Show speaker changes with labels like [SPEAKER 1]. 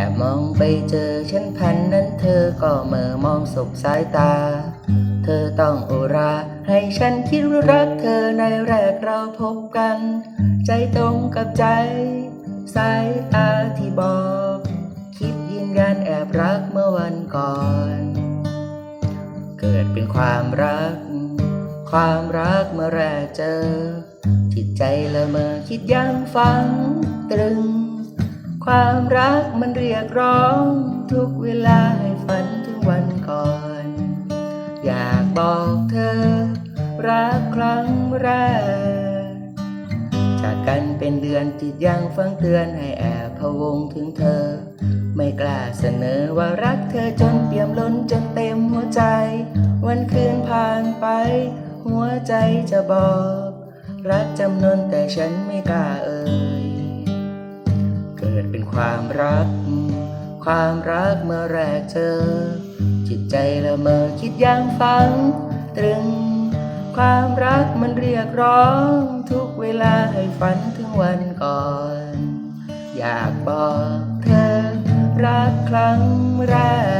[SPEAKER 1] อบมองไปเจอฉันพันนั้นเธอก็เมื่อมองสบสายตา เธอต้องโอรา ให้ฉันคิดรักเธอในแรกเราพบกัน ใจตรงกับใจ สายตาที่บอก คิดยืนยันแอบรักเมื่อวันก่อน เกิดเป็นความรัก ความรักเมื่อแรกเจอ จิตใจละเมอคิดย้ำฟังตรึง ความรักมันเรียกร้อง ทุกเวลาให้ฝันถึงวันก่อน อยากบอกเธอ รักครั้งแรก จากกันเป็นเดือนจิตยังฟังเตือนให้แอบพะวงถึงเธอ ไม่กล้าเสนอว่ารักเธอจนเปี่ยมล้นจนเต็มหัวใจ วันคืนผ่านไป หัวใจจะบอก รักจำนนแต่ฉันไม่กล้าเอ่ย ความรัก ความรักเมื่อแรกเจอ จิตใจละเมอคิดยังฝังตรึง ความรักมันเรียกร้องทุกเวลาให้ฝันถึงวันก่อน อยากบอกเธอรักครั้งแรก